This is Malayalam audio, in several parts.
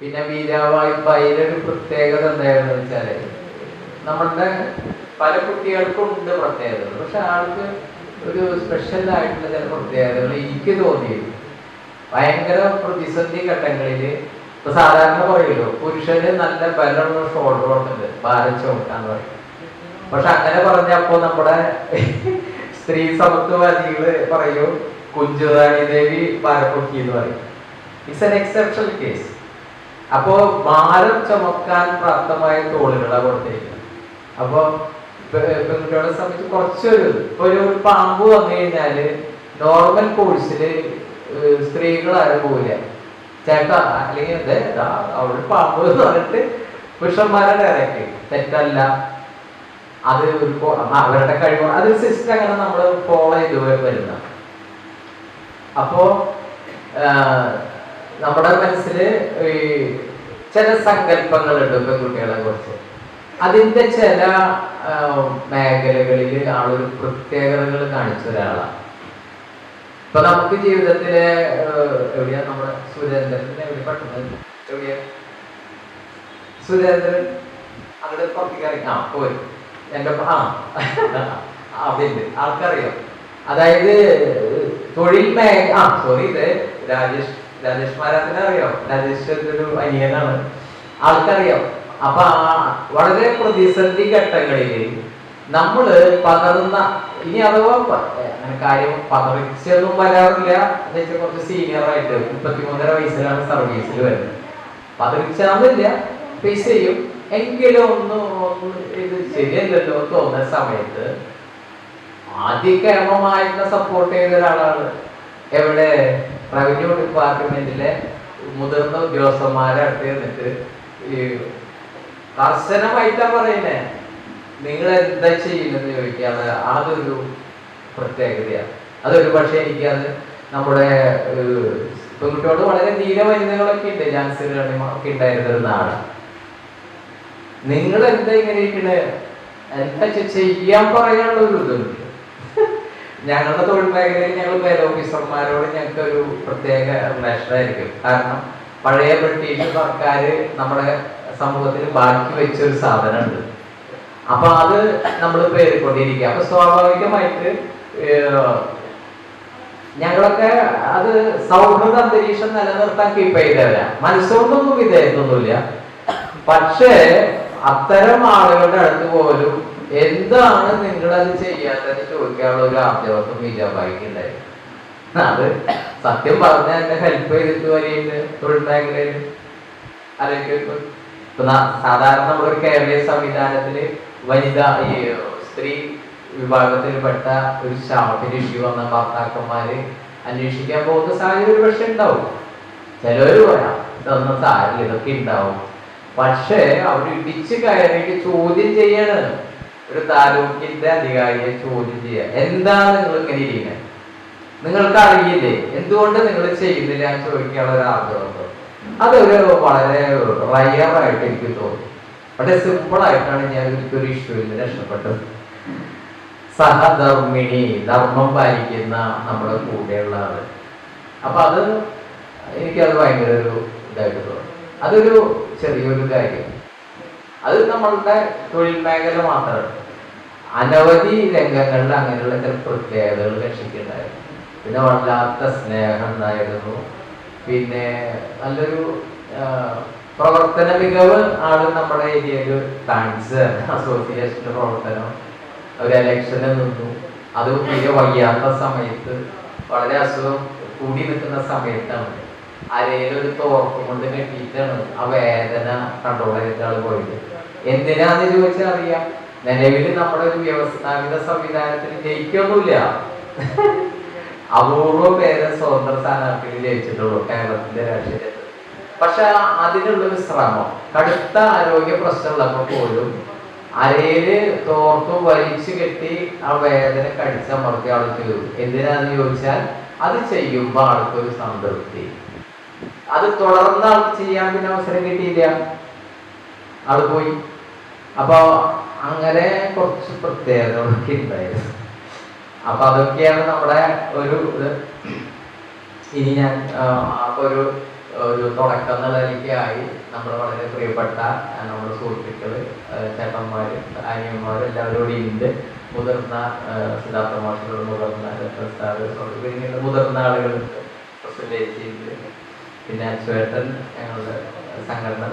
പിന്നെ വീരാവായ്പ അതിലൊരു പ്രത്യേകത എന്തായിരുന്നു വെച്ചാൽ നമ്മളുടെ പല കുട്ടികൾക്കും ഉണ്ട് പ്രത്യേകതകൾ. പക്ഷെ ആൾക്ക് ഒരു സ്പെഷ്യൽ ആയിട്ടുള്ള ചില പ്രത്യേകതകൾ എനിക്ക് തോന്നിയിരുന്നു ഭയങ്കര പ്രതിസന്ധി ഘട്ടങ്ങളിൽ ഇപ്പൊ സാധാരണ പറയുമല്ലോ പുരുഷന് നല്ല ബലമുള്ള ഷോൾഡർ ഉണ്ട് ഭാരം ചുമക്കാന്ന് പറയും. പക്ഷെ അങ്ങനെ പറഞ്ഞപ്പോ നമ്മുടെ സ്ത്രീ സമത്വവാദികൾ പറയൂ കുഞ്ചുറാണി ദേവി ഭാരപ്പൊക്കി എന്ന് പറയും. ഇറ്റ്സ് എൻ എക്സെപ്ഷണൽ കേസ് അപ്പോ ഭാരം ചുമക്കാൻ പ്രാപ്തമായ തോളുകളാണ് കൊടുത്തേക്കുന്നത്. അപ്പൊ പെൺകുട്ടികളെ സംബന്ധിച്ച് കുറച്ചൊരു ഇപ്പൊ ഒരു പാമ്പ് വന്നു കഴിഞ്ഞാൽ നോർമൽ കോഴ്സിൽ സ്ത്രീകളാരും പോവില്ല. ചേട്ടാ അല്ലെങ്കിൽ അവൾ പാമ്പ് എന്ന് പറഞ്ഞിട്ട് പുരുഷന്മാരുടെ ഇറക്കി തെറ്റല്ല. അത് ഒരു അവരുടെ കഴിവ് അതൊരു സിസ്റ്റം അങ്ങനെ നമ്മൾ ഫോളോ ചെയ്ത് വരുന്ന അപ്പോ നമ്മുടെ മനസ്സിൽ ഈ ചില സങ്കല്പങ്ങളുണ്ട് പെൺകുട്ടികളെ കുറിച്ച്. അതിന്റെ ചില മേഖലകളിൽ ആളൊരു പ്രത്യേകതകൾ കാണിച്ച ഒരാളാണ് ഇപ്പൊ നമുക്ക് ജീവിതത്തിലെ എവിടെയാ നമ്മുടെ സുരേന്ദ്രൻ? എവിടെ പെട്ടെന്ന് എവിടെയാ? സുരേന്ദ്രൻ അവിടെ പുറത്തേക്ക് ആ പോരും എന്റെ ആ അതിന്റെ ആൾക്കറിയാം. അതായത് തൊഴിൽ മേ ആ സോറി ഇത് രാജേഷ് രാജേഷ് മാരാത്തിനെ അറിയാം രാജേഷ് ഒരു അനിയനാണ് ആൾക്കറിയാം. അപ്പൊ വളരെ പ്രതിസന്ധി ഘട്ടങ്ങളിൽ നമ്മൾ പകർന്ന ഇനി അഥവാ അങ്ങനെ കാര്യം പകർച്ചയൊന്നും വരാറില്ല. എന്ന് വെച്ചാൽ കുറച്ച് സീനിയർ ആയിട്ട് മുപ്പത്തിമൂന്നര വയസ്സിലാണ് സർവീസിൽ വരുന്നത്. പകർച്ചാന്നില്ല ഫേസ് ചെയ്യും എങ്കിലും ഒന്ന് ഒന്ന് ഇത് ശരിയല്ലല്ലോ തോന്നുന്ന സമയത്ത് ആദ്യ കേമമായിരുന്ന സപ്പോർട്ട് ചെയ്ത ഒരാളാണ് എവിടെ റവന്യൂ ഡിപ്പാർട്ട്മെന്റിലെ മുതിർന്ന ഉദ്യോഗസ്ഥന്മാരെ അടുത്ത് നിന്നിട്ട് ഈ കർശനമായിട്ടാ പറയുന്നേ. നിങ്ങൾ എന്താ ചെയ്യുന്നത് ചോദിക്കാതെ അതൊരു പ്രത്യേകതയാണ്. അതൊരു പക്ഷേ എനിക്കത് നമ്മുടെ പെൺകുട്ടിയോട് വളരെ ധീര വനിതകളൊക്കെ ഉണ്ട്. ജാൻസി ഒക്കെ ഉണ്ടായിരുന്ന നിങ്ങൾ എന്താ ഇങ്ങനെ ഇരിക്കണേ? എന്താ ചെയ്യാൻ പറയാനുള്ള ഒരു ഇതുണ്ട്. ഞങ്ങളുടെ തൊഴിൽ മേഖലയിൽ ഞങ്ങൾ മേൽ ഓഫീസർമാരോട് ഞങ്ങൾക്ക് ഒരു പ്രത്യേക റിലേഷനായിരിക്കും കാരണം പഴയ ബ്രിട്ടീഷ് സർക്കാർ നമ്മുടെ സമൂഹത്തിൽ ബാക്കി വെച്ച ഒരു സാധനമുണ്ട്. അപ്പൊ അത് നമ്മൾ പേരിക്കൊണ്ടിരിക്കുക അപ്പൊ സ്വാഭാവികമായിട്ട് ഞങ്ങളൊക്കെ അത് സൗഹൃദ അന്തരീക്ഷം നിലനിർത്താൻ കീപ്പ് ചെയ്തവരാ. മനസ്സുകൊണ്ടൊന്നും വിധേയത്തൊന്നുമില്ല പക്ഷേ അത്തരം ആളുകളുടെ അടുത്ത് പോലും എന്താണ് നിങ്ങളത് ചെയ്യാത്തത് ചോദിക്കാനുള്ള ഒരു ആദ്യവർക്കും വിജയബായിക്ക് ഉണ്ടായിരുന്നു അത് സത്യം പറഞ്ഞാൽ എന്നെ ഹെൽപ്പ് ചെയ്തിട്ട് വരെയുണ്ട് തൊഴിൽ മേഖലയിൽ ആലോചിക്കും ഇപ്പൊ സാധാരണ നമ്മളൊരു കേരളീയ സംവിധാനത്തിൽ വനിതാ ഈ സ്ത്രീ വിഭാഗത്തിൽപ്പെട്ട ഒരു ശാപത്തിന് ഇഷ്യൂ വന്ന ഭർത്താക്കന്മാര് അന്വേഷിക്കാൻ പോകുന്ന സാഹചര്യം ഒരു പക്ഷെ ഉണ്ടാവും. ചിലവര് പറയാം ഇതൊന്നും സാരില്ല ഇതൊക്കെ ഉണ്ടാവും. പക്ഷേ അവർ ഇടിച്ച് കയറിയിട്ട് ചോദ്യം ചെയ്യാണ്. ഒരു താലൂക്കിന്റെ അധികാരിയെ ചോദ്യം ചെയ്യുക. എന്താണ് നിങ്ങൾ ഇങ്ങനെ ഇരിക്കുന്നത്? നിങ്ങൾക്ക് അറിയില്ലേ എന്തുകൊണ്ട് നിങ്ങൾ ചെയ്യുന്നില്ല എന്ന് ചോദിക്കാനുള്ള ഒരു ആഗ്രഹമുണ്ട് അതൊരു വളരെ റയറായിട്ട് എനിക്ക് തോന്നി. പക്ഷെ സിമ്പിൾ ആയിട്ടാണ് ഞാൻ ഒരിക്കലും ഇഷ്യൂവിൽ നിന്ന് രക്ഷപ്പെട്ടത്. സഹധർമ്മിണി ധർമ്മം പാലിക്കുന്ന നമ്മുടെ കൂടെയുള്ള ആൾ. അപ്പൊ അത് എനിക്കത് ഭയങ്കര ഒരു ഇതായിട്ട് തോന്നി. അതൊരു ചെറിയൊരു കാര്യം. അത് നമ്മളുടെ തൊഴിൽ മേഖല മാത്രമാണ് അനവധി രംഗങ്ങളിൽ അങ്ങനെയുള്ള ചില പ്രത്യേകതകൾ രക്ഷിക്കുന്നുണ്ടായിരുന്നു പിന്നെ വല്ലാത്ത സ്നേഹം ഉണ്ടായിരുന്നു. പിന്നെ നല്ലൊരു പ്രവർത്തന മികവ് ആണ് നമ്മുടെ ഏരിയയിൽ താങ്ക്സ് അസോസിയേഷന്റെ പ്രവർത്തനം. ഒരു എലക്ഷനിൽ നിന്നു. അത് തീരെ വയ്യാത്ത സമയത്ത് വളരെ അസുഖം കൂടി നിൽക്കുന്ന സമയത്താണ്. അരയിൽ ഒരു തോർക്കും കൊണ്ട് കെട്ടിയിട്ടാണ് ആ വേദന കൺട്രോൾ ചെയ്ത ആൾ എന്തിനാന്ന് ചോദിച്ചാൽ അറിയാം. നിലവിൽ നമ്മുടെ ഒരു വ്യവസ്ഥാപിത സംവിധാനത്തിൽ ജയിക്കൊന്നുമില്ല. അപൂർവ പേരെ സ്വതന്ത്ര സ്ഥാനാർത്ഥികൾ ജയിച്ചിട്ടുള്ളൂ കേരളത്തിന്റെ രാഷ്ട്രീയത്തിൽ. പക്ഷെ അതിനുള്ളൊരു ശ്രമം കടുത്ത ആരോഗ്യ പ്രശ്നമുള്ളപ്പോൾ പോലും അരയിൽ തോർത്തു വലിച്ചു കെട്ടി ആ വേദന കടിച്ചമർത്തി ആൾ ചെയ്തു. എന്തിനാന്ന് ചോദിച്ചാൽ അത് ചെയ്യുമ്പോൾ ഒരു സംതൃപ്തി. അത് തുടർന്ന് ആൾക്ക് ചെയ്യാൻ പിന്നെ അവസരം കിട്ടിയില്ല. ആൾ പോയി. അപ്പൊ അങ്ങനെ കുറച്ച് പ്രത്യേകതകളൊക്കെ ഉണ്ടായിരുന്നു. അപ്പൊ അതൊക്കെയാണ് നമ്മുടെ ഒരു ഇനി ഞാൻ അപ്പൊ ഒരു ഒരു തുടക്കം എന്നുള്ള നിലയ്ക്കായി നമ്മൾ വളരെ പ്രിയപ്പെട്ട നമ്മുടെ സുഹൃത്തുക്കൾ ചേട്ടന്മാര് അനിയന്മാര് എല്ലാവരും കൂടി ഉണ്ട്. മുതിർന്ന സിദ്ധാർത്ഥ മാഷുകൾ മുതിർന്ന മുതിർന്ന ആളുകളുണ്ട് പ്രസിഡേറ്റ് പിന്നെ അച്ചുവേട്ടൻ ഞങ്ങളുടെ സംഘടന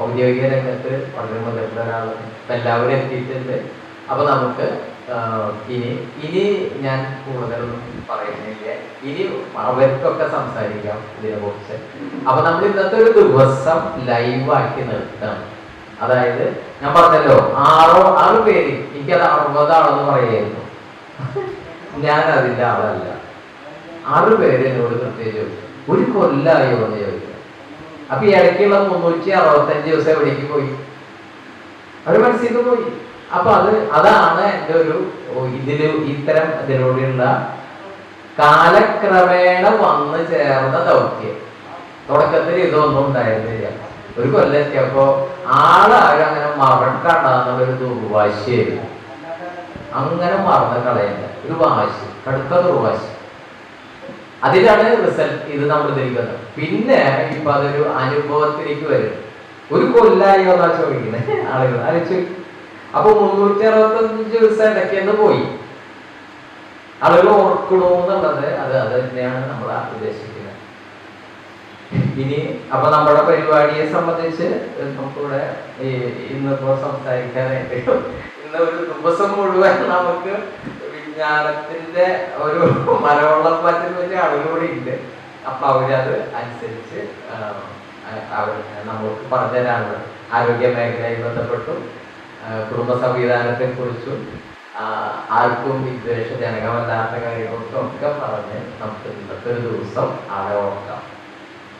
ഔദ്യോഗിക രംഗത്ത് വളരെ മുതിർന്ന ഒരാളാണ്. ഇപ്പം എല്ലാവരും എത്തിയിട്ടുണ്ട്. അപ്പോൾ നമുക്ക് ഇനി ഇനി ഞാൻ കൂടുതലൊന്നും പറയുന്നില്ല. ഇനി അവർക്കൊക്കെ സംസാരിക്കാം ഇതിനെ കുറിച്ച്. അപ്പൊ നമ്മൾ ഇന്നത്തെ ഒരു ദിവസം ലൈവാക്കി നിർത്തണം. അതായത് ഞാൻ പറഞ്ഞല്ലോ ആറോ ആറ് പേര് എനിക്കത് അറുപതാണെന്ന് പറയായിരുന്നു. ഞാൻ അതിന്റെ ആളല്ല. ആറ് പേര് എന്നോട് പ്രത്യേകിച്ച് ചോദിച്ചു. ഒരു കൊല്ലായി എന്ന് ചോദിക്കുക അപ്പൊ ഈ ഇടയ്ക്കുള്ള മുന്നൂറ്റി അറുപത്തഞ്ച് ദിവസം എവിടേക്ക് പോയി? അവർ മനസ്സിൽ നിന്ന് പോയി. അപ്പൊ അത് അതാണ് എന്റെ ഒരു ഇതിൽ ഇത്തരം ഇതിലൂടെയുള്ള കാലക്രമേണ വന്നു ചേർന്ന ദൗത്യം. തുടക്കത്തിൽ ഇതൊന്നും ഉണ്ടായിരുന്നില്ല. ഒരു കൊല്ലെത്തിയപ്പോ ആളാരും അങ്ങനെ മറക്കണ്ടെന്നുള്ളൊരു ദുർവാശിയായിരുന്നു. അങ്ങനെ മറന്നു കളയണ്ട. ഒരു വാശി കടുത്ത ദുർവാശി. അതിലാണ് റിസൾട്ട് ഇത് നമ്മൾ ധരിക്കുന്നത്. പിന്നെ ഇപ്പൊ അതൊരു അനുഭവത്തിലേക്ക് വരും. ഒരു കൊല്ലായോ എന്നാ ചോദിക്കുന്നത് ആളുകൾ ആലോചിച്ചു അപ്പൊ മുന്നൂറ്റി അറുപത്തഞ്ച് ദിവസം ഇടയ്ക്കെന്ന് പോയി. ആളുകൾ ഓർക്കണോന്നുള്ളത് അത് അത് തന്നെയാണ് നമ്മൾ ഉദ്ദേശിക്കുന്നത്. ഇനി അപ്പൊ നമ്മുടെ പരിപാടിയെ സംബന്ധിച്ച് നമുക്കിവിടെ ഇന്നിപ്പോ സംസാരിക്കാനായിട്ട് ഇന്ന് ഒരു ദിവസം മുഴുവൻ നമുക്ക് വിജ്ഞാനത്തിന്റെ ഒരു മലവെള്ളപ്പാറ്റിൽ വലിയ ആളുകൂടി ഉണ്ട് അപ്പൊ അവരത് അനുസരിച്ച് അവർ നമ്മൾക്ക് പറഞ്ഞു തരാനുള്ളത് ആരോഗ്യ മേഖലയിൽ ബന്ധപ്പെട്ടും കുടുംബ സംവിധാനത്തെ കുറിച്ചും ആർക്കും വിദ്വേഷജനകമല്ലാത്ത കാര്യങ്ങൾക്കും ഒക്കെ പറഞ്ഞ് നമുക്ക് ഇന്നത്തെ ഒരു ദിവസം ആളെ ഓർക്കാം.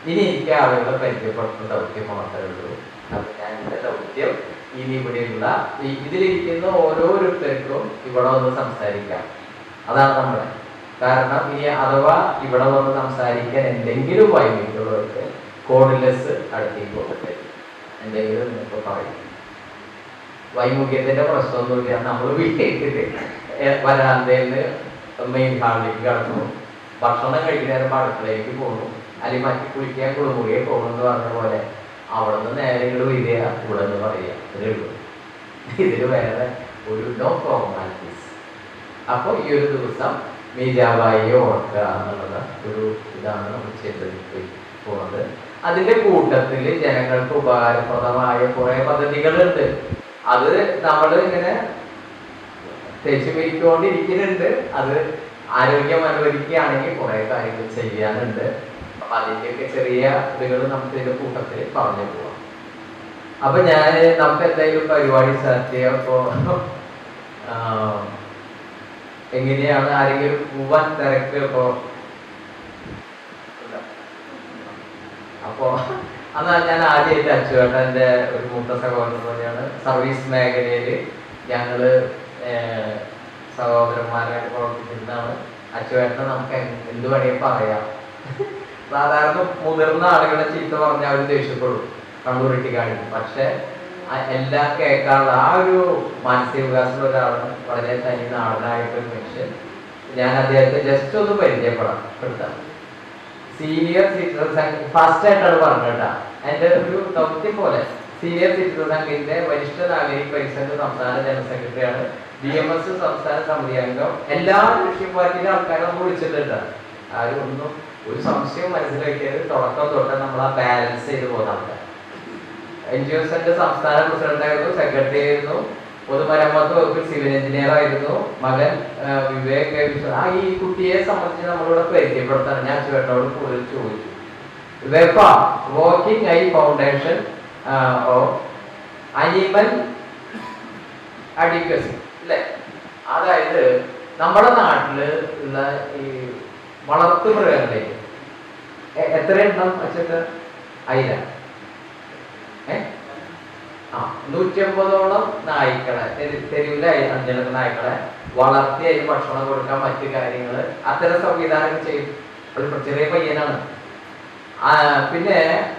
ഇനി എനിക്ക് ആളുകളെ പരിചയപ്പെടുത്തുന്ന ദൗത്യം മാത്രമേ ഉള്ളൂ. അപ്പൊ ഞാൻ എന്റെ ദൗത്യം ഇനി ഇവിടെയുള്ള ഇതിലിരിക്കുന്ന ഓരോരുത്തർക്കും ഇവിടെ വന്ന് സംസാരിക്കാം. അതാണ് നമ്മൾ. കാരണം ഇനി അഥവാ ഇവിടെ വന്ന് സംസാരിക്കാൻ എന്തെങ്കിലും വൈകിട്ടുള്ളവർക്ക് കോഡിലെസ് അടുത്തേക്ക് പോകട്ടെ എന്തെങ്കിലും നിങ്ങൾക്ക് പറയും. വൈമുഖ്യത്തിന്റെ പ്രശ്നമൊന്നുമില്ല. നമ്മൾ വീട്ടിലേക്ക് വരാന്തയിൽ മെയിൻ ഹാളിലേക്ക് കടന്നു. ഭക്ഷണം കഴിക്കുന്ന നേരം അടുക്കളയിലേക്ക് പോകുന്നു. അല്ലെങ്കിൽ മറ്റു കുളിക്കാൻ കുളിമുറിയെ പോകുന്നു പറഞ്ഞ പോലെ. അവിടെ നിന്ന് നേരെ ഇങ്ങോട്ട് വരിക ഇവിടെ നിന്ന് പറയുക. ഉള്ളൂ. ഇതിൽ വേറെ ഒരു നോ ഫോർമാലിറ്റീസ് അപ്പോൾ ഈ ഒരു ദിവസം മീരാബായിയെ ഓർക്കുക എന്നുള്ളത് ഒരു ഇതാണ് നമ്മൾ ചെയ്തത് പോകുന്നത് അതിന്റെ കൂട്ടത്തിൽ ജനങ്ങൾക്ക് ഉപകാരപ്രദമായ കുറെ പദ്ധതികളുണ്ട്. അത് നമ്മൾ ഇങ്ങനെ തേച്ച് പിരിക്കൊണ്ടിരിക്കുന്നുണ്ട് അത് ആരോഗ്യം അനുവദിക്കുകയാണെങ്കിൽ കുറെ കാര്യങ്ങൾ ചെയ്യാനുണ്ട്. അപ്പൊ അതിന്റെയൊക്കെ ചെറിയ ഇതുകൾ നമുക്ക് ഇതിന്റെ കൂട്ടത്തിൽ പറഞ്ഞു പോവാം. അപ്പൊ ഞാൻ നമുക്ക് എന്തെങ്കിലും പരിപാടി സ്റ്റാർട്ട് ചെയ്യാം. അപ്പോ ആ, എങ്ങനെയാണ് ആരെങ്കിലും പോവാൻ തിരക്ക് ഇപ്പോ അപ്പോ എന്നാൽ ഞാൻ ആദ്യമായിട്ട് അച്ചുവേട്ടന്റെ ഒരു മൂത്ത സഹോദരൻ തന്നെയാണ് സർവീസ് മേഖലയിൽ ഞങ്ങൾ സഹോദരന്മാരായിട്ട് പ്രവർത്തിക്കുന്നതാണ്. അച്ചുവേട്ടനെ നമുക്ക് എന്ത് വേണമെങ്കിൽ പറയാം. സാധാരണ മുതിർന്ന ആളുകളെ ചീത്ത പറഞ്ഞാൽ അവർ ദേഷ്യപ്പെടും. കണ്ണൂരിട്ടി കാണിക്കും. പക്ഷെ എല്ലാം കേൾക്കാനുള്ള ആ ഒരു മാനസിക വികാസമുള്ള ഒരാളാണ് വളരെ തനി നാടനായിട്ടൊരു മനുഷ്യൻ. ഞാൻ അദ്ദേഹത്തെ ജസ്റ്റ് ഒന്ന് പരിചയപ്പെടാം പെടുത്താം സീനിയർ സിറ്റിസൺ സംഘ് ഫസ്റ്റ് ആയിട്ടാണ് പറഞ്ഞിട്ടാ എന്റെ ഒരു ദൗത്യം പോലെ. സീനിയർ സിറ്റിസൺ സംഘിന്റെ വരിഷ്ഠ നാഗരിക പരിസരത്ത് സംസ്ഥാന ജനറൽ സെക്രട്ടറിയാണ് ഡി എം എസ് സംസ്ഥാന സമിതി അംഗം. എല്ലാ രാഷ്ട്രീയ പാർട്ടിയിലെ ആൾക്കാരും നമ്മൾ വിളിച്ചിട്ടുണ്ട് ആരും ഒന്നും ഒരു സംശയം മനസ്സിലാക്കിയത് തുടക്കം തൊട്ട് നമ്മൾ ആ ബാലൻസ് ചെയ്ത് പോകുന്നുണ്ട് എൻ ജി ഒസിന്റെ സംസ്ഥാന പ്രസിഡന്റ് ആയിരുന്നു സെക്രട്ടറി ആയിരുന്നു പൊതുമരാമത്ത് വകുപ്പിൽ സിവിൽ എഞ്ചിനീയർ ആയിരുന്നു മകൻ വിവേക് ആ ഈ കുട്ടിയെ സംബന്ധിച്ച് നമ്മളിവിടെ പരിചയപ്പെടുത്താൻ ഞാൻ ചേട്ടനോട് കൂടുതൽ ചോദിച്ചു. വെഫ working I foundation animal adequacy അല്ലേ? അതായത് നമ്മുടെ നാട്ടിൽ ഉള്ള ഈ വളർത്തു മൃഗങ്ങളിലേക്ക് എ- എത്ര എണ്ണം വെച്ചിട്ട് അയില. ഏ? നായ്ക്കളെ തെരു- തെരുവിലെ അഞ്ചിലൊക്കെ നായ്ക്കളെ വളർത്തി അതിന് ഭക്ഷണം കൊടുക്കാൻ മറ്റു കാര്യങ്ങൾ അത്തരം സംവിധാനം ചെയ്യും. ഒരു ചെറിയ പയ്യനാണ്. പിന്നെ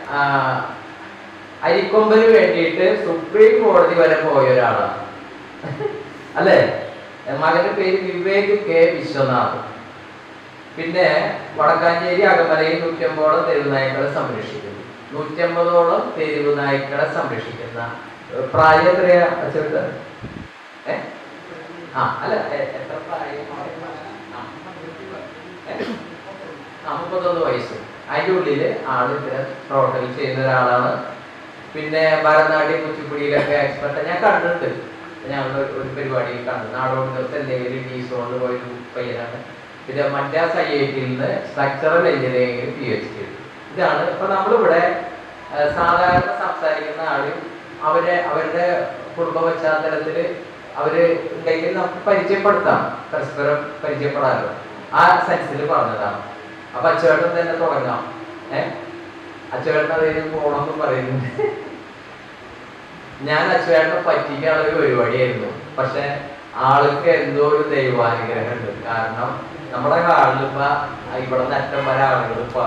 അരിക്കൊമ്പന് വേണ്ടിയിട്ട് സുപ്രീം കോടതി വരെ പോയ ഒരാളാണ്. അല്ലേ? മകന്റെ പേര് വിവേക് കെ വിശ്വനാഥ്. പിന്നെ വടക്കാഞ്ചേരി അകമലയിൽ നൂറ്റമ്പതോളം തെരുവ് നായ്ക്കളെ സംരക്ഷിക്കുന്നു. നൂറ്റമ്പതോളം തെരുവ് നായ്ക്കളെ സംരക്ഷിക്കുന്ന പ്രായം എത്രയാ? ചെറുത് ഏ? ആ അല്ല എത്ര പ്രായം? മുപ്പത്തൊന്ന് വയസ്സ്. അതിന്റെ ഉള്ളിൽ ആൾ ഇത്തരം പ്രവർത്തനം ചെയ്യുന്ന ഒരാളാണ്. പിന്നെ ഭരതനാട്യം കുച്ചിപ്പുടിയിലൊക്കെ എക്സ്പെർട്ട് ഞാൻ കണ്ടിട്ടുണ്ട്. ഞാൻ ഒരു പരിപാടിയിൽ കണ്ടു. നാടോടി എന്തെങ്കിലും ടീസോണ്ട് പോയൊരു പയ്യനാണ്. പിന്നെ മദ്രാസ് ഐ ഐ ടിയിൽ നിന്ന് സ്ട്രക്ചറൽ എഞ്ചിനീയറിംഗിൽ പി എച്ച് ഡി ഇതാണ് ഇപ്പൊ നമ്മളിവിടെ സാധാരണ സംസാരിക്കുന്ന ആളും അവരെ അവരുടെ കുടുംബ പശ്ചാത്തലത്തിൽ അവർ ഉണ്ടെങ്കിൽ നമുക്ക് പരിചയപ്പെടുത്താം. പരസ്പരം പരിചയപ്പെടാമല്ലോ ആ സെൻസിൽ പറഞ്ഞതാണ്. അപ്പൊ അച്ചേട്ടൻ തന്നെ തുടങ്ങാം. ഏഹ് അച്ചേട്ടൻ അതിന് പോണമെന്ന് പറയുന്നുണ്ട്. ഞാൻ അച്ചുവേട്ടനെ പറ്റിക്കാനുള്ള ഒരു പരിപാടിയായിരുന്നു. പക്ഷെ ആൾക്ക് എന്തോ ഒരു ദൈവാനുഗ്രഹം ഉണ്ട് കാരണം നമ്മുടെ ഹാളിൽ ഇപ്പൊ ഇവിടെ അറ്റം വരെ ആളുകൾ ഇപ്പൊ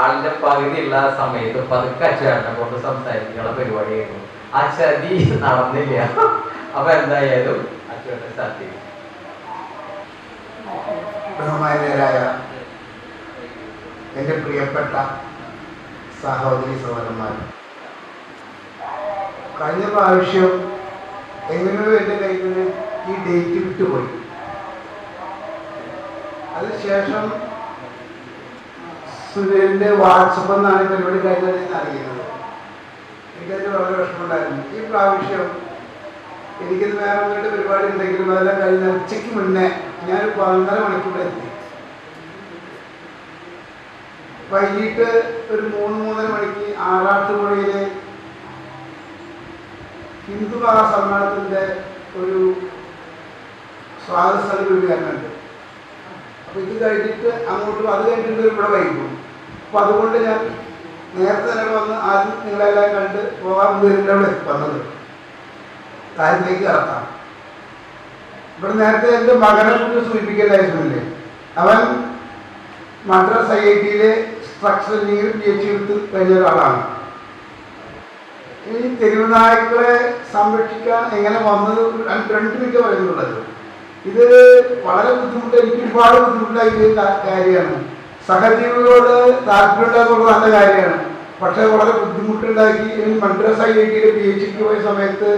ആളിന്റെ പകുതി പകുതിയുള്ള സമയത്ത് പതുക്കെ അച്ചുവേട്ടനെ കൊണ്ട് സംസാരിക്കുന്ന പരിപാടിയായിരുന്നു. ആ ചതി നടന്നില്ല. അപ്പൊ എന്തായാലും അച്ചുവേട്ടൻ സത്യ എന്റെ പ്രിയപ്പെട്ട സഹോദരി സഹോദരന്മാർ കഴിഞ്ഞ പ്രാവശ്യം എങ്ങനെയോ എന്റെ കയ്യിൽ നിന്ന് ഈ ഡേറ്റ് വിട്ടുപോയി. അതിനുശേഷം സുനിലിന്റെ വാട്സപ്പ് എന്നാണ് പരിപാടി കഴിഞ്ഞത് അറിയുന്നത്. എനിക്കതിന് വളരെ വിഷമമുണ്ടായിരുന്നു. ഈ പ്രാവശ്യം എനിക്കിത് വേറെ ഒന്നിട്ട് പരിപാടി ഉണ്ടെങ്കിലും അതെല്ലാം കഴിഞ്ഞ ഉച്ചയ്ക്ക് മുന്നേ ഞാൻ പതിനൊന്നര മണിക്കൂർ എത്തി. വൈകിട്ട് ഒരു മൂന്ന് മൂന്നര മണിക്ക് ആറാട്ടുപുഴയിലെ ഹിന്ദു മഹാസമ്മേളനത്തിന്റെ ഒരു സ്വാതന്ത്ര്യ രൂപീകരണമുണ്ട് അപ്പോൾ ഇത് കഴിഞ്ഞിട്ട് അങ്ങോട്ട് അത് കഴിഞ്ഞിട്ട് ഇവിടെ വൈകും. അപ്പോൾ അതുകൊണ്ട് ഞാൻ നേരത്തെ തന്നെ വന്ന് ആദ്യം നിങ്ങളെല്ലാം കണ്ട് പോകാൻ വീടിന്റെ അവിടെ വന്നത്. കാര്യത്തിലേക്ക് കടത്താം ഇവിടെ നേരത്തെ എന്റെ മകനെ കുറിച്ച് സൂചിപ്പിക്കേണ്ടായിരുന്നില്ലേ അവൻ മദ്രാസ് ഐ ഐ ടിയിലെ സ്ട്രക്ചർ എഞ്ചിനീയർ പി എച്ച് എടുത്ത് കഴിഞ്ഞ ഒരാളാണ് ഈ തെരുവ് നായ്ക്കളെ സംരക്ഷിക്കാൻ എങ്ങനെ വന്നത്? രണ്ട് മിനിറ്റ് പറയുന്നുള്ളത് ഇത് വളരെ ബുദ്ധിമുട്ട് എനിക്ക് ഒരുപാട് ബുദ്ധിമുട്ടായ കാര്യമാണ്. സഹജീവികളോട് താല്പര്യമുണ്ടാകുന്നത് നല്ല കാര്യമാണ്. പക്ഷെ വളരെ ബുദ്ധിമുട്ടുണ്ടാക്കി. മദ്രാസ് ഐ ടിയിലെ പി എച്ച് ഡിക്ക് പോയ സമയത്ത്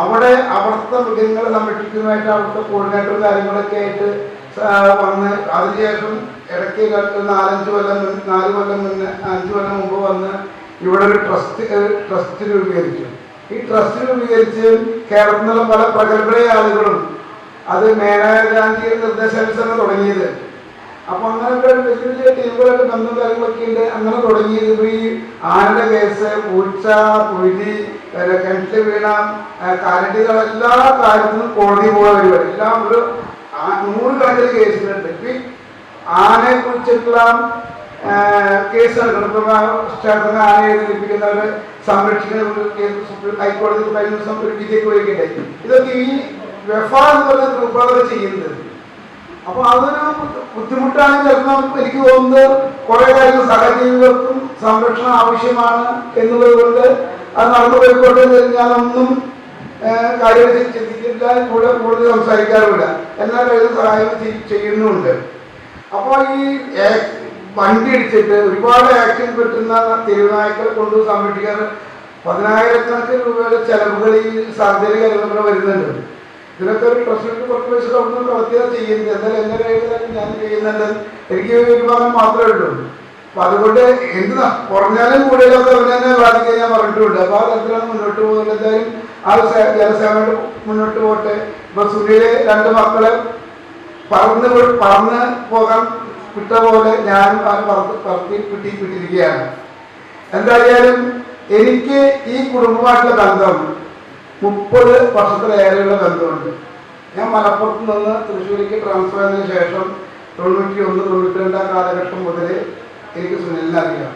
അവിടെ അവിടുത്തെ മൃഗങ്ങളെ സംരക്ഷിക്കുന്നതായിട്ട് അവിടുത്തെ കോർഡിനേറ്ററും കാര്യങ്ങളൊക്കെ ആയിട്ട് വന്ന് അതിനുശേഷം ഇടയ്ക്ക് നാലഞ്ച് കൊല്ലം നാല് കൊല്ലം മുന്നേ അഞ്ച് കൊല്ലം മുമ്പ് വന്ന് ഇവിടെ ഒരു ട്രസ്റ്റ് ട്രസ്റ്റ് രൂപീകരിച്ചു. ഈ ട്രസ്റ്റ് രൂപീകരിച്ച് കേരളത്തിൽ നിന്നുള്ള പല പ്രഗത്ഭരായ ആളുകളും അത് മേനകാന്തിയുടെ നിർദ്ദേശാനുസരണം തുടങ്ങിയത്. അപ്പൊ അങ്ങനെ വലിയ വലിയ ടീമുകളൊക്കെ ബന്ധം കാര്യങ്ങളൊക്കെ ഉണ്ട്. അങ്ങനെ തുടങ്ങിയത്. ഇപ്പൊ ഈ ആനയുടെ കേസ് പൂച്ച പുഴി കിണറ്റിൽ വീണ കരടികൾ എല്ലാ കാര്യത്തിനും കോടതി പോകാൻ പരിപാടി. എല്ലാം ഒരു നൂറ് നൂറുകണക്കിന് കേസുകളുണ്ട്. ഇപ്പൊ ആനയെ കുറിച്ചിട്ടുള്ള കേസ് നടക്കുന്ന ആനയെ എഴുതിപ്പിക്കുന്നവരെ സംരക്ഷിക്കുന്ന ഹൈക്കോടതി കഴിഞ്ഞ ദിവസം ഒരു വിധിയൊക്കെ ഇതൊക്കെ ഈ വെഫ ചെയ്യുന്നത്. അപ്പൊ അതൊരു ബുദ്ധി- ബുദ്ധിമുട്ടാണ് ചിലപ്പോൾ എനിക്ക് തോന്നുന്നത് കുറെ കാര്യങ്ങൾ സഹജീവികൾക്കും സംരക്ഷണം ആവശ്യമാണ് എന്നുള്ളത് കൊണ്ട് അത് നടന്നു പോയിക്കോട്ടെ എന്ന് ഞാനൊന്നും കാര്യങ്ങൾ ചിന്തിക്കില്ല കൂടെ കൂടുതൽ സംസാരിക്കാറുമില്ല. എല്ലാ കാര്യങ്ങളും സഹായം ചെയ്യുന്നുണ്ട്. അപ്പോൾ ഈ വണ്ടി ഇടിച്ചിട്ട് ഒരുപാട് ആക്ഷൻ പറ്റുന്ന തെരുവുനായ്ക്കളെ കൊണ്ട് സംരക്ഷിക്കാൻ പതിനായിരക്കണക്കിന് രൂപയുടെ ചെലവുകൾ ഈ കാര്യങ്ങളൊക്കെ വരുന്നുണ്ട്. ഇതിനൊക്കെ ഒരു പ്രസിഡന്റ് പത്ത് പൈസ അവിടുന്ന് കളക്ട് ചെയ്യുന്നത്. എന്നാലും എന്റെ കയ്യിലാണ് ഞാൻ ചെയ്യുന്നുണ്ട്. എനിക്ക് ഒരു ഭാഗം മാത്രമേ ഉള്ളൂ. അപ്പൊ അതുകൊണ്ട് എന്താ കുറഞ്ഞാലും കൂടുതലൊക്കെ അവനെ ബാധിക്കാൻ ഞാൻ പറഞ്ഞിട്ടുണ്ട്. അപ്പൊ ആ തരത്തിലാണ് മുന്നോട്ട് പോകുന്നത്. എന്തായാലും ആ സേ- ജനസേവനം മുന്നോട്ട് പോട്ടെ ഇപ്പൊ സുനിയിലെ രണ്ട് മക്കളെ പറന്ന് പറന്ന് പോകാൻ വിട്ട പോലെ ഞാനും പറത്തി കിട്ടി കിട്ടിയിരിക്കുകയാണ്. എന്തായാലും എനിക്ക് ഈ കുടുംബമായിട്ടുള്ള ബന്ധം മുപ്പത് വർഷത്തിലേറെയുള്ള ബന്ധമുണ്ട്. ഞാൻ മലപ്പുറത്ത് നിന്ന് തൃശ്ശൂരിലേക്ക് ട്രാൻസ്ഫർ ആയതിനു ശേഷം തൊണ്ണൂറ്റി ഒന്ന് തൊണ്ണൂറ്റി രണ്ടാം കാലഘട്ടം മുതൽ എനിക്ക് സുനിലിനെ അറിയാം.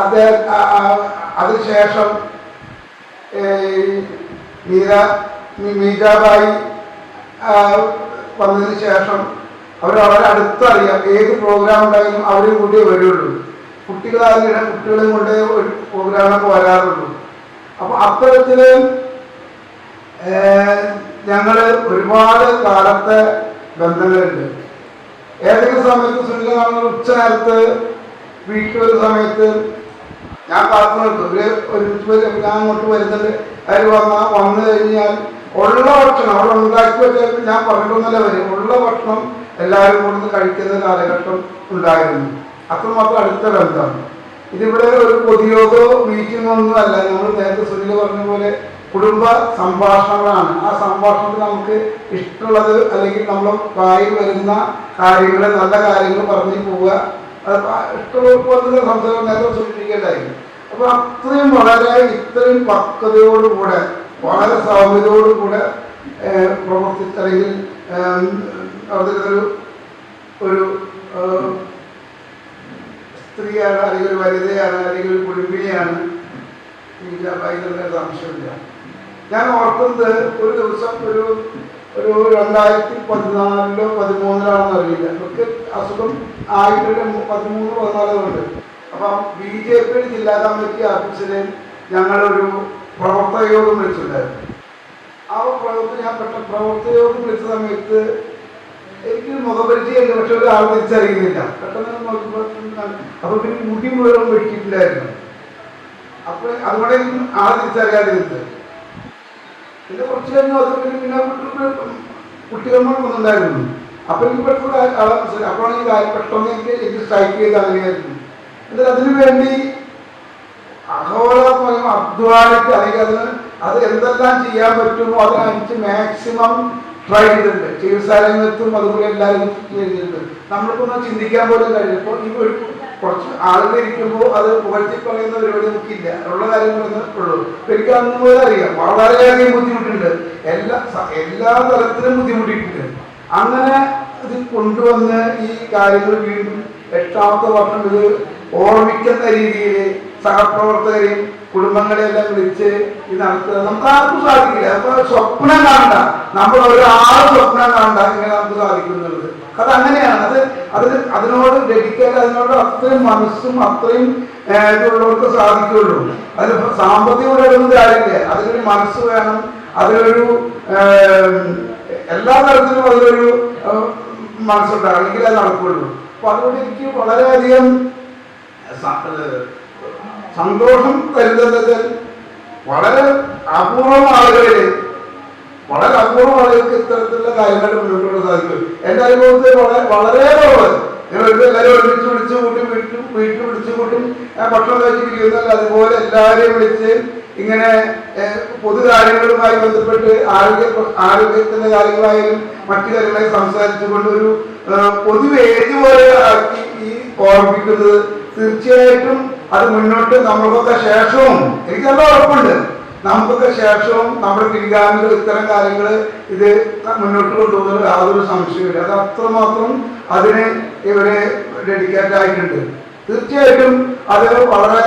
അദ്ദേഹം അതിനുശേഷം മീര മീജാബായി വന്നതിന് ശേഷം അവർ വളരെ അടുത്തറിയാം ഏത് പ്രോഗ്രാം ഉണ്ടായാലും അവരും കൂടിയേ വരുള്ളൂ. കുട്ടികളായാലും കുട്ടികളും കൊണ്ടേ പ്രോഗ്രാമൊക്കെ വരാറുള്ളൂ. അപ്പൊ അത്തരത്തിൽ ഞങ്ങൾ ഒരുപാട് കാലത്തെ ബന്ധങ്ങളുണ്ട്. ഏതെങ്കിലും സമയത്ത് സുനില കാണുന്ന ഉച്ച നേരത്ത് വീട്ടിൽ ഒരു സമയത്ത് ഞാൻ കാത്തു ഒരു വരും ഞാൻ അങ്ങോട്ട് വരുന്നുണ്ട്. അവർ വന്ന വന്നു കഴിഞ്ഞാൽ ഉള്ള ഭക്ഷണം അവിടെ ഉണ്ടാക്കി വെച്ചാൽ ഞാൻ പറഞ്ഞിട്ടൊന്നല്ല വരും ഉള്ള ഭക്ഷണം എല്ലാവരും കൂടുന്ന് കഴിക്കുന്ന കാലഘട്ടം ഉണ്ടായിരുന്നു. അത്രമാത്രം അടുത്ത ബന്ധം ഇതിവിടെ ഒരു പൊതുയോഗോ മീറ്റിംഗോ ഒന്നും നമ്മൾ നേരത്തെ സുനിൽ പറഞ്ഞ പോലെ കുടുംബ സംഭാഷണങ്ങളാണ്. ആ സംഭാഷണത്തിൽ നമുക്ക് ഇഷ്ടമുള്ളത് അല്ലെങ്കിൽ നമ്മൾ വായിൽ വരുന്ന കാര്യങ്ങൾ നല്ല കാര്യങ്ങൾ പറഞ്ഞു പോവുക. ഇഷ്ടമുള്ള സംസാരം നേരത്തെ സൂചിപ്പിക്കേണ്ടായി അപ്പൊ അത്രയും വളരെ ഇത്രയും പക്വതയോടുകൂടെ വളരെ സൗമ്യതയോടുകൂടെ പ്രവർത്തിച്ചല്ലെങ്കിൽ അതിലൊരു ഒരു സ്ത്രീയാണ് അല്ലെങ്കിൽ ഒരു വനിതയാണ് അല്ലെങ്കിൽ ഒരു കുടുംബിനിയാണ് ഭയങ്കര സംശയമില്ല. ഞാൻ ഓർക്കുന്നത് ഒരു ദിവസം ഒരു ഒരു രണ്ടായിരത്തി പതിനാലിലോ പതിമൂന്നിലാണെന്ന് അറിയില്ല. ഒക്കെ അസുഖം ആയിട്ടൊരു പതിമൂന്ന് പതിനാലോ ഉണ്ട്. അപ്പം ബി ജെ പി ജില്ലാ കമ്മിറ്റി ഓഫീസിൽ ഞങ്ങളൊരു പ്രവർത്തക യോഗം വിളിച്ചിട്ടുണ്ടായിരുന്നു. ആ പ്രവർത്തന ഞാൻ പെട്ട പ്രവർത്തക യോഗം വിളിച്ച സമയത്ത് എനിക്ക് മുഖപരിചയമില്ല പക്ഷെ ഒരാൾ തിരിച്ചറിയുന്നില്ല. പെട്ടെന്ന് നോക്കുമ്പോൾ അപ്പൊ പിന്നെ മുടി മുഴുവൻ വെട്ടിയിട്ടില്ലായിരുന്നു. അപ്പൊ അതുകൊണ്ട് എനിക്ക് ആളെ തിരിച്ചറിയാതിരുന്നത്. പിന്നെ കുറച്ച് കഴിഞ്ഞു അത് പിന്നെ പിന്നെ കുട്ടികൾ വന്നിട്ടുണ്ടായിരുന്നു. അപ്പൊ എനിക്ക് പെട്ടെന്ന് ആളെ മനസ്സിലായി. അപ്പോഴാണ് ഈ കാര്യം പെട്ടെന്ന് എനിക്ക് എനിക്ക് സ്ട്രൈക്ക് ചെയ്ത് അങ്ങനെയായിരുന്നു. എന്നിട്ട് അതിനു വേണ്ടി അഹോളം പറയുമ്പോൾ അധ്വാനിച്ച് അല്ലെങ്കിൽ അതിന് അത് എന്തെല്ലാം ചെയ്യാൻ പറ്റുമോ അതിനനുസരിച്ച് മാക്സിമം ട്രൈ ചെയ്തിട്ടുണ്ട്. ചികിത്സാലയത്തും അതുപോലെ എല്ലാവരും ചെയ്തിട്ടുണ്ട് നമ്മൾക്കൊന്നും ചിന്തിക്കാൻ പോലും കഴിഞ്ഞു ഇപ്പൊ ഈ കുറച്ച് ആളുകൾ ഇരിക്കുമ്പോൾ അത് പുകഴ്ത്തി പറയുന്ന പരിപാടി നമുക്കില്ല. ഉള്ള കാര്യങ്ങളൊന്നും ഉള്ളൂ. എനിക്ക് അന്ന് മുതൽ അറിയാം. വളരെയധികം ബുദ്ധിമുട്ടുണ്ട്. എല്ലാ എല്ലാ തരത്തിലും ബുദ്ധിമുട്ടിയിട്ടുണ്ട്. അങ്ങനെ ഇത് കൊണ്ടുവന്ന് ഈ കാര്യങ്ങൾ വീണ്ടും എട്ടാമത്തെ വർഷം ഇത് ഓർമ്മിക്കുന്ന രീതിയിൽ സഹപ്രവർത്തകരെയും കുടുംബങ്ങളെയെല്ലാം വിളിച്ച് ഇത് നടത്തുക. നമുക്ക് ആർക്കും സാധിക്കില്ല. അപ്പൊ സ്വപ്നം കാണണ്ട. നമ്മൾ ഒരാളും സ്വപ്നം കാണണ്ട. ഇങ്ങനെ നമുക്ക് സാധിക്കുന്നുള്ളത്. അത് അങ്ങനെയാണ്. അത് അതിന് അതിനോട് ഡെഡിക്കേറ്റ് അതിനോട് അത്രയും മനസ്സും അത്രയും ഇതുള്ളവർക്ക് സാധിക്കുള്ളൂ. അതിന് സാമ്പത്തികം ഇടപെടുന്ന കാര്യമില്ല. അതിനൊരു മനസ്സ് വേണം. അതിനൊരു എല്ലാ തരത്തിലും അതിലൊരു മനസ്സുണ്ടാകും അല്ലെങ്കിൽ അത് നടക്കുള്ളൂ. അപ്പൊ അതുകൊണ്ട് എനിക്ക് വളരെയധികം സന്തോഷം തരുന്നത് വളരെ അപൂർവം ആളുകളിൽ വളരെ അപൂർവം ആളുകൾക്ക് ഇത്തരത്തിലുള്ള കാര്യങ്ങൾ മുന്നോട്ട് സാധിക്കും. എന്റെ അനുഭവത്തിൽ വളരെ വളരെ കുറവ്. ഞങ്ങൾ എല്ലാവരും ഒരുമിച്ച് വിളിച്ചു കൂട്ടി വീട്ടിൽ വീട്ടിൽ വിളിച്ചു കൂട്ടും ഭക്ഷണം കഴിച്ചിരിക്കുന്നല്ല അതുപോലെ എല്ലാവരെയും വിളിച്ച് ഇങ്ങനെ പൊതു പൊതുകാര്യങ്ങളുമായി ബന്ധപ്പെട്ട് ആരോഗ്യ ആരോഗ്യത്തിന്റെ കാര്യങ്ങളായാലും മറ്റു കാര്യങ്ങളായി സംസാരിച്ചുകൊണ്ട് ഒരു പൊതുവേദി പോലെ ആക്കി ഈ ഓർമ്മിക്കുന്നത് തീർച്ചയായിട്ടും അത് മുന്നോട്ട് നമ്മൾക്കൊക്കെ ശേഷവും എനിക്ക് നല്ല ഉറപ്പുണ്ട്. നമുക്കൊക്കെ ശേഷവും നമ്മുടെ പിൻഗാമികൾ ഇത്തരം കാര്യങ്ങൾ ഇത് മുന്നോട്ട് കൊണ്ടുപോകുന്ന യാതൊരു സംശയമില്ല അത് അത്രമാത്രം അതിന് ഇവരെ ഡെഡിക്കേറ്റ് ആയിട്ടുണ്ട്. തീർച്ചയായിട്ടും അത് വളരെ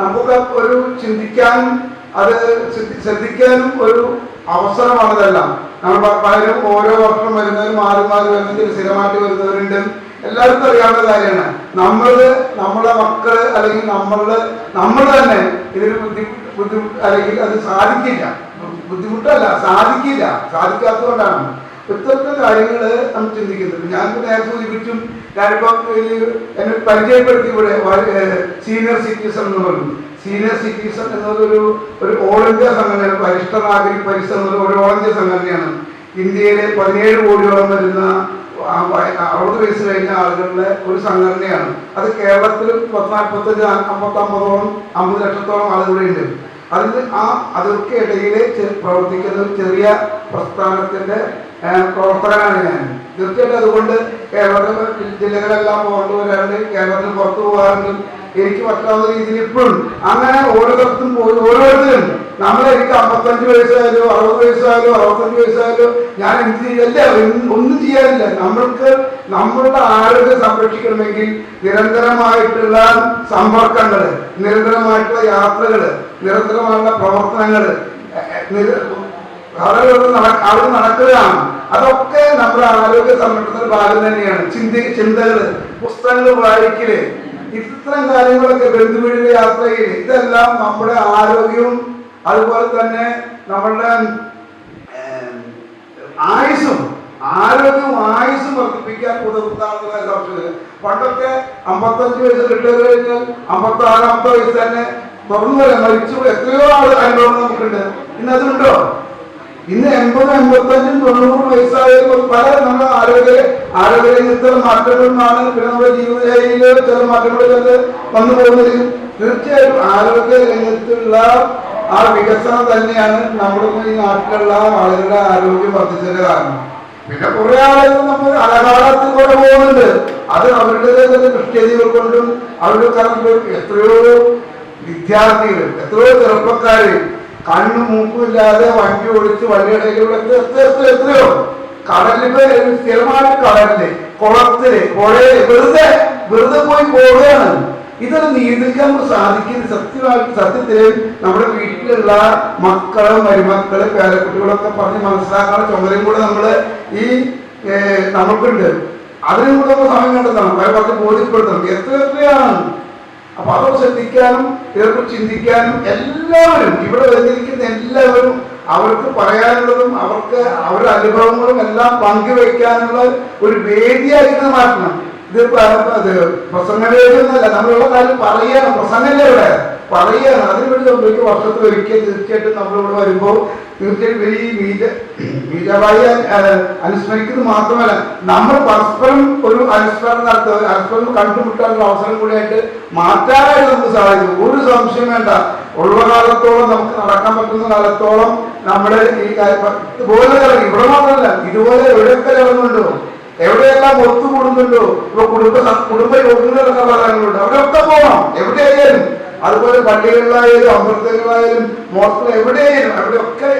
നമുക്കൊക്കെ ഒരു ചിന്തിക്കാനും അത് ശ്രദ്ധിക്കാനും ഒരു അവസരമാണ് ഇതെല്ലാം നമ്മൾ പലരും ഓരോ വർഷം വരുന്നവരും മാറി മാറി വരുന്നതിൽ സ്ഥിരമായിട്ട് വരുന്നവരുണ്ട്. എല്ലാവർക്കും അറിയാവുന്ന കാര്യമാണ്. നമ്മൾ നമ്മളെ മക്കൾ അല്ലെങ്കിൽ നമ്മൾ നമ്മൾ തന്നെ ഇതിന് ബുദ്ധി ബുദ്ധിമുട്ട് അല്ലെങ്കിൽ അത് സാധിക്കില്ല. ബുദ്ധിമുട്ടല്ല സാധിക്കില്ല. സാധിക്കാത്തതുകൊണ്ടാണ്. ഇത്തരത്തെ കാര്യങ്ങൾ നമ്മൾ ചിന്തിക്കുന്നത്. ഞാൻ നേരെ സൂചിപ്പിച്ചും ഞാനിപ്പോ ഈ എന്നെ പരിചയപ്പെടുത്തി ഇവിടെ സീനിയർ സിറ്റിസൺ എന്ന് പറഞ്ഞു. സീനിയർ സിറ്റിസൺ എന്നതൊരു ഒരു ഓൾ ഇന്ത്യ സംഘടന വരിഷ്ഠ നാഗരിക് പരിസരം എന്നൊരു ഒരു ഓൾ ഇന്ത്യ സംഘടനയാണ്. ഇന്ത്യയിലെ പതിനേഴ് കോടിയോളം വരുന്ന അറുപത് വയസ്സ് കഴിഞ്ഞ ആളുകളുടെ ഒരു സംഘടനയാണ്. അത് കേരളത്തിലും പത്ത് നാൽപ്പത്തഞ്ച് അമ്പത്തി അമ്പതോളം അമ്പത് ലക്ഷത്തോളം ആളുകളുണ്ട് അതിന് ആ അതിർക്ക് ഇടയിൽ പ്രവർത്തിക്കുന്ന ഒരു ചെറിയ പ്രസ്ഥാനത്തിന്റെ പ്രവർത്തകനാണ് ഞാൻ. തീർച്ചയായിട്ടും അതുകൊണ്ട് കേരളത്തിലെ ജില്ലകളെല്ലാം പോകേണ്ടി വരാറുണ്ട് പുറത്തു പോകാറുണ്ട്. എനിക്ക് പറ്റാവുന്ന രീതിയിൽ ഇപ്പോഴും. അങ്ങനെ ഓരോരുത്തർക്കും ഓരോരുത്തരും നമ്മൾ എനിക്ക് അമ്പത്തഞ്ച് വയസ്സായാലും അറുപത് വയസ്സായാലും അറുപത്തഞ്ച് വയസ്സായാലും ഞാൻ എന്ത് ചെയ്യല്ല ഒന്നും ചെയ്യാനില്ല. നമ്മൾക്ക് നമ്മളുടെ ആരോഗ്യം സംരക്ഷിക്കണമെങ്കിൽ നിരന്തരമായിട്ടുള്ള സമ്പർക്കങ്ങൾ നിരന്തരമായിട്ടുള്ള യാത്രകൾ നിരന്തരമായിട്ടുള്ള പ്രവർത്തനങ്ങൾ ആളുകൾ നടക്കുകയാണ്. അതൊക്കെ നമ്മുടെ ആരോഗ്യ സംരക്ഷണത്തിന്റെ ഭാഗം തന്നെയാണ്. ചിന്ത ചിന്തകൾ പുസ്തകങ്ങൾ വായിക്കൽ ഇത്തരം കാര്യങ്ങളൊക്കെ ബന്ധുവീടിന്റെ യാത്രയിൽ ഇതെല്ലാം നമ്മുടെ ആരോഗ്യവും അതുപോലെ തന്നെ നമ്മളുടെ ആയുസും ആരോഗ്യവും ആയുസും വർദ്ധിപ്പിക്കാൻ ഉതകുന്നതാണെന്നുള്ള പണ്ടൊക്കെ അമ്പത്തഞ്ച് വയസ്സ് കിട്ടിയത് കഴിഞ്ഞാൽ അമ്പത്തി ആറാമത്തെ വയസ്സ് തന്നെ തുറന്നു വരെ മരിച്ചു എത്രയോ ആൾ അനുഭവം നമുക്കുണ്ട് ഇന്ന് അതുണ്ടോ ഇന്ന് എൺപതും എൺപത്തഞ്ചും തൊണ്ണൂറും വയസ്സായാലും പല നമ്മുടെ ആരോഗ്യ ആരോഗ്യ ചില മാറ്റങ്ങളാണ് പിന്നെ നമ്മുടെ ജീവിതശൈലിയിൽ ചില മാറ്റങ്ങൾ ചില വന്നു പോകുന്നത് തീർച്ചയായും ആരോഗ്യ രംഗത്തുള്ള ആ വികസനം തന്നെയാണ് നമ്മുടെ ഈ നാട്ടിലുള്ള ആളുകളുടെ ആരോഗ്യം വർദ്ധിച്ചതിന്റെ കാരണം. പിന്നെ കുറെ ആളുകൾ നമ്മൾ അലകാലത്തിൽ കൂടെ പോകുന്നുണ്ട്. അത് അവരുടെ ദൃഷ്ടികൾ കൊണ്ടും അവരുടെ കാരണം എത്രയോ വിദ്യാർത്ഥികൾ എത്രയോ ചെറുപ്പക്കാര് കണ്ണും മൂക്കും ഇല്ലാതെ വണ്ടി ഓടിച്ച് വണ്ടിയിടയിലൂടെ എത്ര എത്ര എത്ര എത്രയോ. കടലിൽ സ്ഥിരമായിട്ട് കടലിൽ കുളത്തിൽ പുഴയിൽ വെറുതെ വെറുതെ പോയി പോവുകയാണ്. ഇതൊരു നിയന്ത്രിക്കാൻ സാധിക്കുന്ന സത്യമായി സത്യത്തിൽ നമ്മുടെ വീട്ടിലുള്ള മക്കളും മരുമക്കൾ പേരക്കുട്ടികളൊക്കെ പറഞ്ഞ് മനസ്സിലാക്കാനുള്ള ചുമതലയും കൂടെ നമ്മൾ ഈ നമുക്കുണ്ട് അതിനും കൂടെ നമ്മൾ സമയം കണ്ടെത്തണം. അവരെ പറഞ്ഞ് ബോധ്യപ്പെടുത്തണം. എത്ര എത്രയാണ്? അപ്പൊ അതൊക്കെ ശ്രദ്ധിക്കാനും ഇതൊക്കെ ചിന്തിക്കാനും എല്ലാവരും ഇവിടെ വന്നിരിക്കുന്ന എല്ലാവരും അവർക്ക് പറയാനുള്ളതും അവർക്ക് അവരുടെ അനുഭവങ്ങളും എല്ലാം പങ്കുവെക്കാനുള്ള ഒരു വേദിയായിട്ട് മാറ്റണം. ഇത് പ- അത് പ്രസംഗവേദി ഒന്നല്ല നമ്മളുള്ള കാര്യം പറയണം. പ്രസംഗമല്ലേ ഇവിടെ? പറയണം. അതിനുവേണ്ടി നമുക്ക് വർഷത്തിൽ ഒരിക്കൽ തീർച്ചയായിട്ടും നമ്മളിവിടെ വരുമ്പോൾ തീർച്ചയായിട്ടും ഈ ബീജ ബീജവായി അനുസ്മരിക്കുന്നത് മാത്രമല്ല നമ്മൾ പരസ്പരം ഒരു അനുസ്മരണം നടത്തുക പരസ്പരം കണ്ടുമുട്ടാനുള്ള അവസരം കൂടിയായിട്ട് മാറ്റാനായിട്ട് നമുക്ക് സാധിക്കും. ഒരു സംശയം വേണ്ട. ഉള്ള കാലത്തോളം നമുക്ക് നടക്കാൻ പറ്റുന്ന കാലത്തോളം നമ്മുടെ ഈ ഇതുപോലെ ഇവിടെ മാത്രമല്ല ഇതുപോലെ എവിടെയൊക്കെ ഇറങ്ങുന്നുണ്ടോ എവിടെയെല്ലാം ഒത്തുകൂടുന്നുണ്ടോ? ഇപ്പൊ കുടുംബ കുടുംബ യോഗങ്ങളൊക്കെ പറയാനുണ്ട്. അവിടെയൊക്കെ പോകണം എവിടെയായാലും. അതുപോലെ പള്ളികളിലായാലും അമൃതങ്ങളായാലും മോസ്റ്റ് എവിടെയായാലും അവിടെയൊക്കെ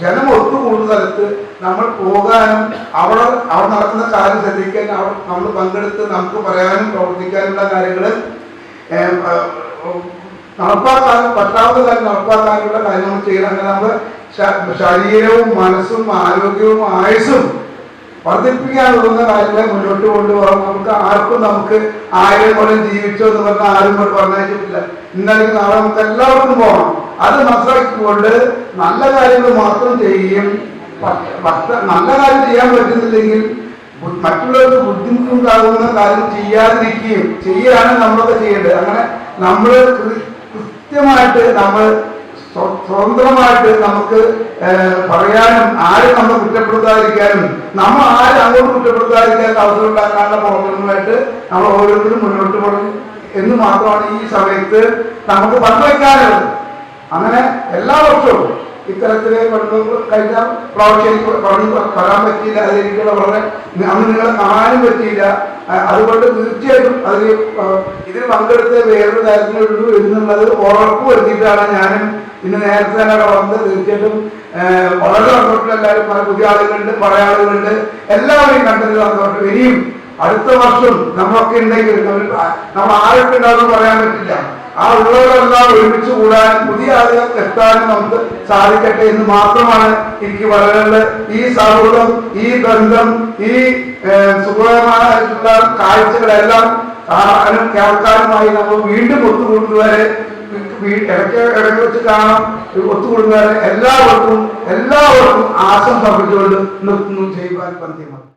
ജനം ഒത്തുകൂടുന്ന സ്ഥലത്ത് നമ്മൾ പോകാനും അവിടെ അവിടെ നടക്കുന്ന കാര്യം ശ്രദ്ധിക്കാൻ അവിടെ നമ്മൾ പങ്കെടുത്ത് നമുക്ക് പറയാനും പ്രവർത്തിക്കാനുള്ള കാര്യങ്ങൾ നടപ്പാക്കാൻ പറ്റാവുന്ന കാര്യം നടപ്പാക്കാനുള്ള കാര്യങ്ങൾ ചെയ്യണം. അങ്ങനെ നമ്മൾ ശരീരവും മനസ്സും ആരോഗ്യവും ആയുസ്സും വർദ്ധിപ്പിക്കാനുള്ള കാര്യങ്ങളെ മുന്നോട്ട് കൊണ്ടുപോകാം നമുക്ക് ആർക്കും നമുക്ക് ആയിരം കൊല്ലം ജീവിച്ചോ എന്ന് പറഞ്ഞാൽ ആരും കൊണ്ട് പറഞ്ഞിട്ടില്ല ഇന്നലെ നാളെ നമുക്ക് എല്ലാവർക്കും പോകണം. അത് മനസ്സിലാക്കിക്കൊണ്ട് നല്ല കാര്യങ്ങൾ മാത്രം പറ്റ- നല്ല കാര്യം ചെയ്യാൻ പറ്റുന്നില്ലെങ്കിൽ മറ്റുള്ളവർക്ക് ബുദ്ധിമുട്ടുണ്ടാകുന്ന കാര്യം ചെയ്യാതിരിക്കുകയും ചെയ്യാണ് നമ്മളൊക്കെ ചെയ്യേണ്ടത്. അങ്ങനെ നമ്മൾ കൃത്യമായിട്ട് നമ്മൾ സ്വതന്ത്രമായിട്ട് നമുക്ക് പറയാനും ആരും നമ്മൾ കുറ്റപ്പെടുത്താതിരിക്കാനും നമ്മൾ ആരും അങ്ങോട്ട് കുറ്റപ്പെടുത്താതിരിക്കാൻ അവസരം ഉണ്ടാക്കാനുള്ള പ്രവർത്തനങ്ങളായിട്ട് നമ്മൾ ഓരോരുത്തരും മുന്നോട്ട് പോകും എന്ന് മാത്രമാണ് ഈ സമയത്ത് നമുക്ക് പങ്കുവയ്ക്കാനുള്ളത് അങ്ങനെ എല്ലാ വർഷവും ഇത്തരത്തിലെ പഠനങ്ങൾ കഴിഞ്ഞ പ്രാവശ്യം പറഞ്ഞു വരാൻ പറ്റിയില്ല അതിലേക്കുള്ള വളരെ അന്ന് നിങ്ങളെ കാണാനും പറ്റിയില്ല. അതുകൊണ്ട് തീർച്ചയായിട്ടും അതിൽ ഇതിൽ പങ്കെടുത്ത് വേറൊരു കാര്യത്തിനുള്ളൂ എന്നുള്ളത് ഉറപ്പ് വരുത്തിയിട്ടാണ് ഞാനും ഇന്ന് നേരത്തെ തന്നെ അവിടെ വന്ന് തീർച്ചയായിട്ടും വളരെ സന്തോഷം എല്ലാവരും പുതിയ ആളുകളുണ്ട് പഴയ ആളുകളുണ്ട്. എല്ലാവരെയും കണ്ടതിൽ സന്തോഷം. ഇനിയും അടുത്ത വർഷം നമ്മളൊക്കെ ഉണ്ടെങ്കിൽ നമ്മൾ ആരൊക്കെ ഉണ്ടാവും പറയാൻ പറ്റില്ല. ആ ഉള്ളവരെല്ലാം ഒരുമിച്ച് കൂടാനും പുതിയ ആളുകൾക്ക് എത്താനും നമുക്ക് സാധിക്കട്ടെ എന്ന് മാത്രമാണ് എനിക്ക് പറയാനുള്ളത്. ഈ സൗഹൃദം ഈ ബന്ധം ഈ സുഖകരമായിട്ടുള്ള കാഴ്ചകളെല്ലാം കാണാനും കേൾക്കാനുമായി നമ്മൾ വീണ്ടും ഒത്തുകൂടുന്നവരെ ഇടയ്ക്ക് വെച്ച് കാണാം ഒത്തുകൂടുന്നവരെ എല്ലാവർക്കും എല്ലാവർക്കും ആശം അർപ്പിച്ചുകൊണ്ട് നിർത്തുന്നു. ചെയ്യുവാൻ പന്തിമാണ്